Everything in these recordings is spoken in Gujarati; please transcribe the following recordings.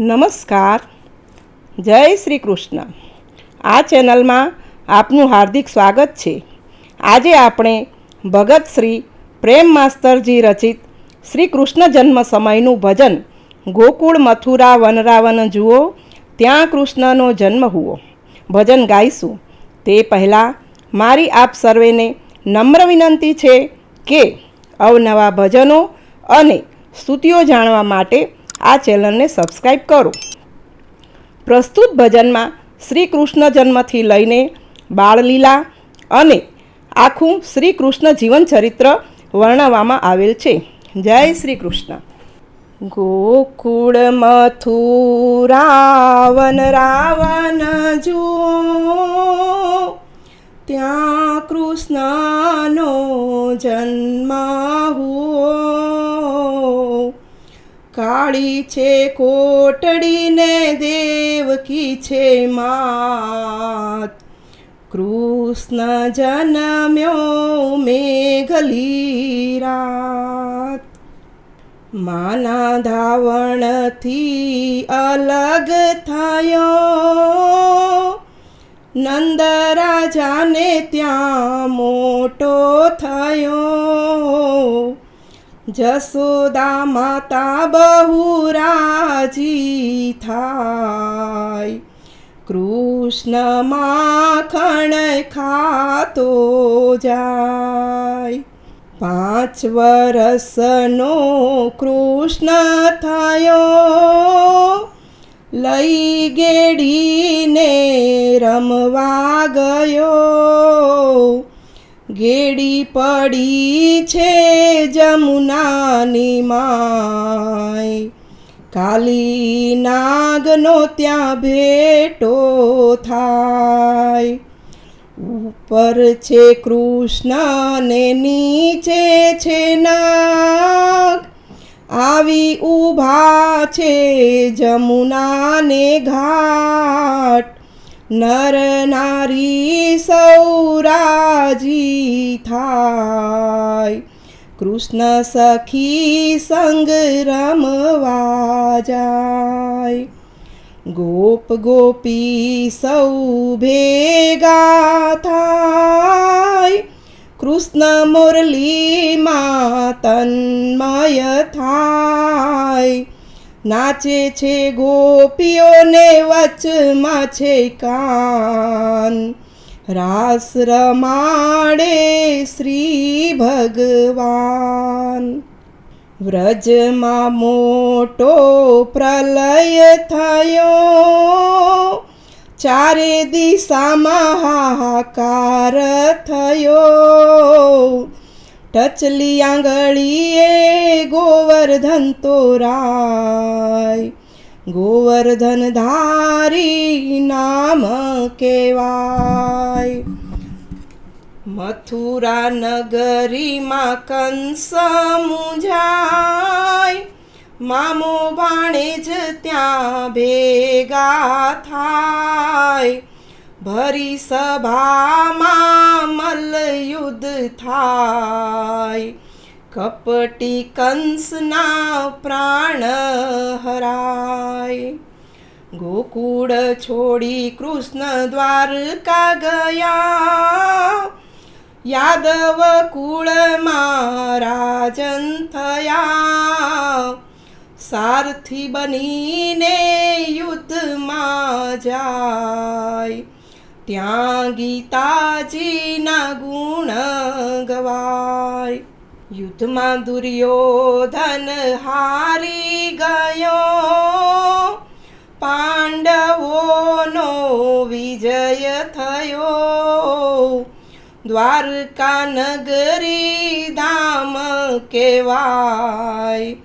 નમસ્કાર. જય શ્રી કૃષ્ણ. આ ચેનલમાં આપનું હાર્દિક સ્વાગત છે. આજે આપણે ભગત શ્રી પ્રેમ માસ્તરજી રચિત શ્રી કૃષ્ણ જન્મ સમયનું ભજન ગોકુળ મથુરા વનરાવન જુઓ, ત્યાં કૃષ્ણનો જન્મ હુઓ. ભજન ગાઈશું. તે પહેલાં મારી આપ સર્વેને નમ્ર વિનંતી છે કે અવનવા ભજનો અને સ્તુતિઓ જાણવા માટે આ ચેનલને સબસ્ક્રાઈબ કરો. પ્રસ્તુત ભજનમાં શ્રી કૃષ્ણ જન્મથી લઈને બાળલીલા અને આખું શ્રી કૃષ્ણ જીવન ચરિત્ર વર્ણવવામાં આવેલ છે. જય શ્રી કૃષ્ણ ગોકુળ મથુરાવન રાવણ જુઓ, ત્યાં કૃષ્ણનો જન્મ કાળી છે, કોટડીને દેવકી છે માત. કૃષ્ણ જન્મ્યો મેઘલી રાત. માના ધાવણથી અલગ થયો. નંદ રાજાને ત્યાં મોટો થયો. જસોદા માતા બહુ રાજી થાય. કૃષ્ણ માખણ ખાતો જાય. પાંચ વરસનો કૃષ્ણ થયો. લઈ ગેડીને રમવા ગયો. ગેડી પડી છે જમુનાની માય. કાલી નાગનો ત્યાં ભેટો થાય. ઉપર છે કૃષ્ણ ને નીચે છે નાગ. આવી ઊભા છે જમુનાને ઘાટ. નર નારી સૌરાજી થાય. કૃષ્ણ સખી સંગ રમવા જાય. ગોપ ગોપી સૌ ભેગા થાય. કૃષ્ણ મુરલીમાં તન્મય થાય. નાચે છે ગોપીઓને વચમાં છે કાન. રાસ રમાડે શ્રી ભગવાન. વ્રજમાં મોટો પ્રલય થયો. ચારે દિશામાં હાહાકાર થયો. ટચલી આંગળીએ ગોવર્ધન તોરાય ગોવર્ધન ધારી નામ કેવાય મથુરા નગરીમાં કંસ મુંજાય મામો ભાણેજ ત્યાં ભેગા થાય ભરી સભામાં મલ્લયુદ્ધ થાય કપટી કંસના પ્રાણ હરાય. ગોકુળ છોડી કૃષ્ણ દ્વારકા ગયા. યાદવ કુળમાં રાજન થયા. સારથી બનીને યુદ્ધમાં જાય. ત્યાં ગીતાજીના ગુણ ગવાય. યુદ્ધમાં દુર્યોધન હારી ગયો. પાંડવોનો વિજય થયો. દ્વારકા નગરી ધામ કેવાય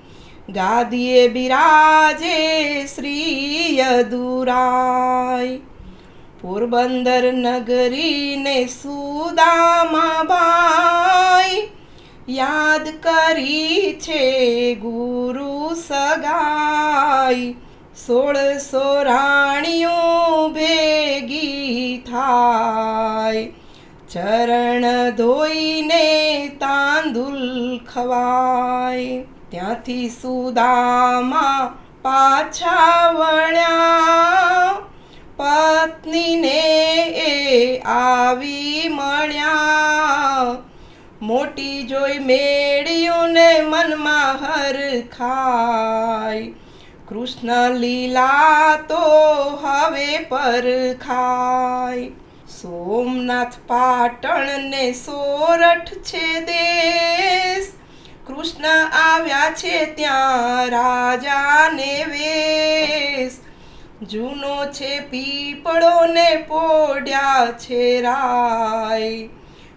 ગાદીએ બિરાજે શ્રી યદુરાય પોરબંદર નગરીને સુદામા ભાઈ. યાદ કરી છે ગુરુ સગાઈ. સોળસો રાણીઓ ભેગી થાય. ચરણ ધોઈને તાંદુલ ખવાય. ત્યાંથી સુદામાં પાછા વળ્યા પત્નીને એ આવી મળ્યા. મોટી જોઈ મેળ્યું ને મનમાં હર ખાય. કૃષ્ણ લીલા તો હવે પર ખાય. સોમનાથ પાટણ ને સોરઠ છે દેશ. કૃષ્ણ આવ્યા છે ત્યાં રાજાને વેશ. જૂનો છે પીપળો ને પોડ્યા છે રાય.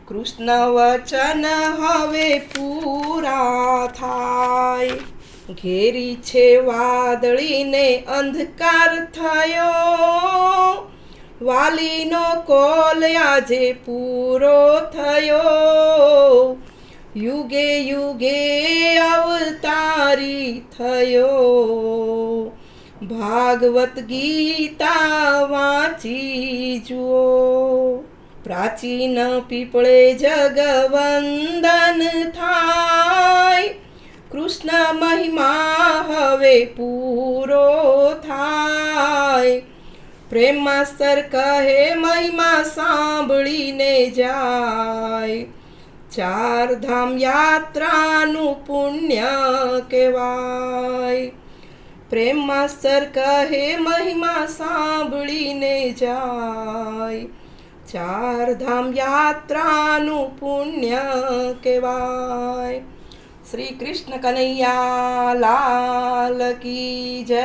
કૃષ્ણ વચન હવે પૂરા થાય. ઘેરી છે વાદળીને અંધકાર થયો. વાલીનો કોલ આજે પૂરો થયો. યુગે યુગે અવતારી થયો. ભાગવત ગીતા વાંચી જુઓ. પ્રાચીન પીપળે જગવંદન થાય. કૃષ્ણ મહિમા હવે પૂરો થાય. પ્રેમ માસ્તર કહે, મહિમા સાંભળીને જાય. ચાર ધામ યાત્રાનું પુણ્ય કહેવાય. પ્રેમ માસ્તર કહે, મહિમા સાંભળીને જાય. ચાર ધામ યાત્રાનું પુણ્ય કહેવાય શ્રી કૃષ્ણ કનૈયા લાલ કી જય